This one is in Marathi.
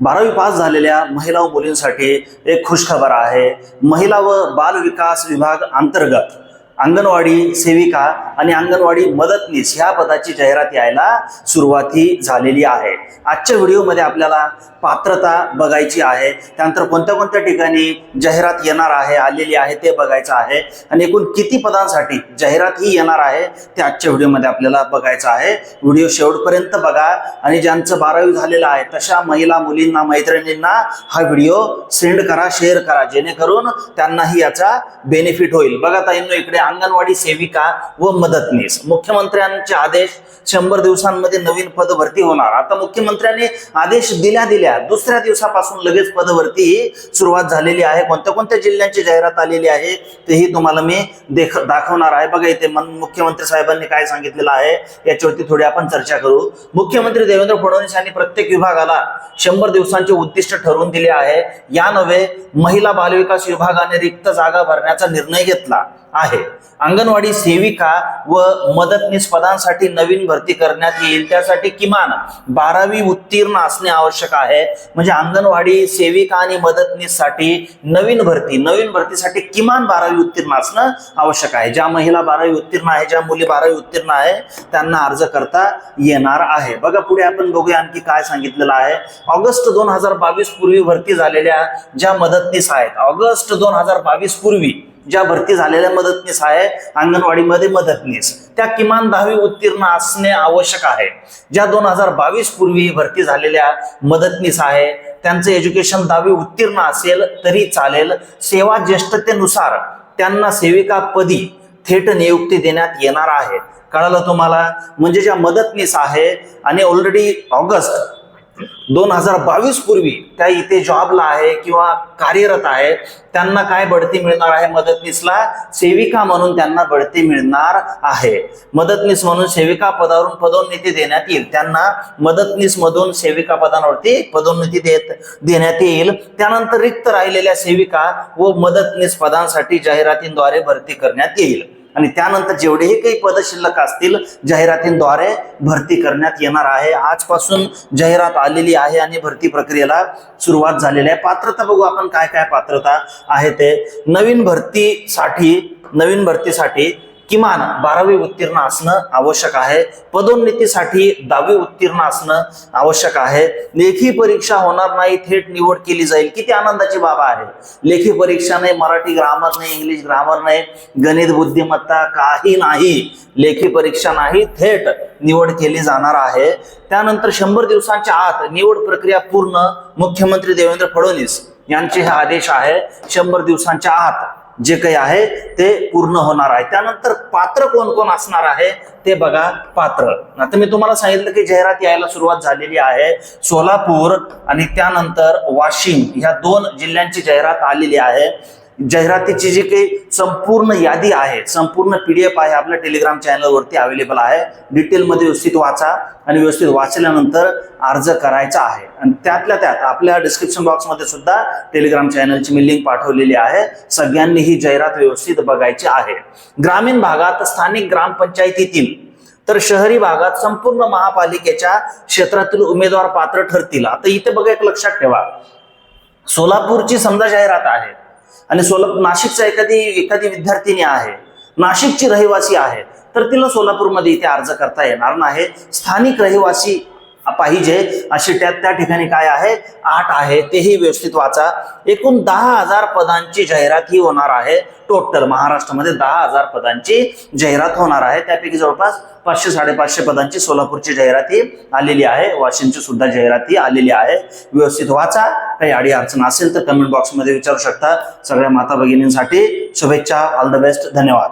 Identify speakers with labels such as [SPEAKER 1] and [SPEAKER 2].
[SPEAKER 1] बारावी पास झालेल्या महिला व मुलींसाठी एक खुशखबर आहे. महिला व बाल विकास विभाग अंतर्गत अंगणवाडी सेविका आणि अंगणवाडी मदतनीस ह्या पदाची जाहिरात यायला सुरुवाती झालेली आहे. आजच्या व्हिडिओमध्ये आपल्याला पात्रता बघायची आहे. त्यानंतर कोणत्या कोणत्या ठिकाणी जाहिरात येणार आहे आलेली आहे ते बघायचं आहे. आणि एकूण किती पदांसाठी जाहिरात ही येणार आहे ते आजच्या व्हिडिओमध्ये आपल्याला बघायचं आहे. व्हिडिओ शेवटपर्यंत बघा. आणि ज्यांचं बारावी झालेलं आहे तशा महिला मुलींना मैत्रिणींना हा व्हिडिओ सेंड करा शेअर करा. जेणेकरून त्यांनाही याचा बेनिफिट होईल. बघा ताईंनो इकडे अंगणवाडी सेविका व मदतनीस. मुख्यमंत्र्यांचे आदेश शंभर दिवसांमध्ये नवीन पद भरती होणार. आता मुख्यमंत्र्यांनी आदेश दिल्या दिल्या दुसऱ्या दिवसापासून लगेच पदभरती सुरुवात झालेली आहे. कोणत्या कोणत्या जिल्ह्यांची जाहिरात आलेली आहे तेही तुम्हाला मी देख दाखवणार आहे. बघा इथे मुख्यमंत्री साहेबांनी काय सांगितलेलं आहे याच्यावरती थोडी आपण चर्चा करू. मुख्यमंत्री देवेंद्र फडणवीस यांनी प्रत्येक विभागाला शंभर दिवसांचे उद्दिष्ट ठरवून दिले आहे. या नव्हे महिला बालविकास विभागाने रिक्त जागा भरण्याचा निर्णय घेतला. आहे. अंगणवाडी सेविका व मदतनीस पदांसाठी नवीन भरती करण्यात येईल. त्यासाठी किमान बारावी उत्तीर्ण असणे आवश्यक आहे. म्हणजे अंगणवाडी सेविका आणि मदतनीससाठी नवीन भरती नवीन भरतीसाठी किमान बारावी उत्तीर्ण असणं आवश्यक आहे. ज्या महिला बारावी उत्तीर्ण आहे ज्या मुली बारावी उत्तीर्ण आहे त्यांना अर्ज करता येणार आहे. बघा पुढे आपण बघूया आणखी काय सांगितलेलं आहे. ऑगस्ट दोन हजार बावीस पूर्वी भरती झालेल्या ज्या मदतनीस आहेत ऑगस्ट दोन हजार बावीस पूर्वी ज्या भरती झालेल्या मदतनीस आहे अंगणवाडीमध्ये मदतनीस. त्या किमान दहावी उत्तीर्ण असणे आवश्यक आहे. ज्या दोन हजार बावीस पूर्वी भरती झालेल्या मदतनीस आहे त्यांचं एज्युकेशन दहावी उत्तीर्ण असेल तरी चालेल. सेवा ज्येष्ठतेनुसार त्यांना सेविका पदी थेट नियुक्ती देण्यात येणार आहे. कळालं तुम्हाला? म्हणजे ज्या मदतनीस आहे आणि ऑलरेडी ऑगस्ट दोन हजार बावीस पूर्वी त्या इथे जॉबला आहे किंवा कार्यरत आहे त्यांना काय बढती मिळणार आहे? मदतनीसला सेविका म्हणून त्यांना बढती मिळणार आहे. मदतनीस म्हणून सेविका पदावरून पदोन्नती देण्यात येईल. त्यांना मदतनीस मधून सेविका पदांवरती पदोन्नती देत देण्यात येईल. त्यानंतर रिक्त राहिलेल्या सेविका व मदतनीस पदांसाठी जाहिरातींद्वारे भरती करण्यात येईल. आणि त्यानंतर जेवढेही काही पद शिल्लक असतील जाहिरातींद्वारे भरती करण्यात येणार आहे. आजपासून जाहिरात आलेली आहे आणि भरती प्रक्रियेला सुरुवात झालेली आहे. पात्रता बघू आपण काय काय पात्रता आहे ते. नवीन भरतीसाठी नवीन भरतीसाठी किमान बारावी उत्तीर्ण असणं आवश्यक आहे. पदोन्नतीसाठी दहावी उत्तीर्ण असणं आवश्यक आहे. लेखी परीक्षा होणार नाही थेट निवड केली जाईल. किती आनंदाची बाब आहे. लेखी परीक्षा नाही मराठी ग्रामर नाही इंग्लिश ग्रामर नाही गणित बुद्धिमत्ता काही नाही. लेखी परीक्षा नाही थेट निवड केली जाणार आहे. त्यानंतर शंभर दिवसांच्या आत निवड प्रक्रिया पूर्ण मुख्यमंत्री देवेंद्र फडणवीस यांचे हे आदेश आहे. शंभर दिवसांच्या आत जे काही आहे ते पूर्ण होणार आहे. त्यानंतर पात्र कोण कोण असणार आहे ते बघा पात्र. आता मी तुम्हाला सांगितलं की जाहिरात यायला सुरुवात झालेली आहे. सोलापूर आणि त्यानंतर वाशिम ह्या दोन जिल्ह्यांची जाहिरात आलेली आहे. जाहिरातीची जी काही संपूर्ण यादी आहे संपूर्ण पीडीएफ आहे आपल्या टेलिग्राम चॅनलवरती अवेलेबल आहे. डिटेलमध्ये व्यवस्थित वाचा आणि व्यवस्थित वाचल्यानंतर अर्ज करायचा आहे. आणि त्यातल्या त्यात आपल्या डिस्क्रिप्शन बॉक्समध्ये सुद्धा टेलिग्राम चॅनलची मी लिंक पाठवलेली आहे. सगळ्यांनी ही जाहिरात व्यवस्थित बघायची आहे. ग्रामीण भागात स्थानिक ग्रामपंचायतीतील तर शहरी भागात संपूर्ण महापालिकेच्या क्षेत्रातील उमेदवार पात्र ठरतील. आता इथे बघा एक लक्षात ठेवा. सोलापूरची समजा जाहिरात आहे. आणि सोलापूर नाशिकचा एखादी एखादी विद्यार्थिनी आहे नाशिकची रहिवासी आहे तर तिला सोलापूरमध्ये इथे अर्ज करता येणार नाही. स्थानिक रहिवासी पाहिजे अशी त्या त्या ठिकाणी काय आहे? आठ आहे. तेही व्यवस्थित वाचा. एकूण दहा हजार पदांची जाहिरात ही होणार आहे. टोटल महाराष्ट्रामध्ये दहा हजार पदांची जाहिरात होणार आहे. त्यापैकी जवळपास पाचशे साडेपाचशे पदांची सोलापूरची जाहिराती आलेली आहे. वाशिमची सुद्धा जाहिराती आलेली आहे. व्यवस्थित वाचा. काही अडी अडचण असेल तर कमेंट बॉक्समध्ये विचारू शकता. सगळ्या माता भगिनींसाठी शुभेच्छा. ऑल द बेस्ट धन्यवाद.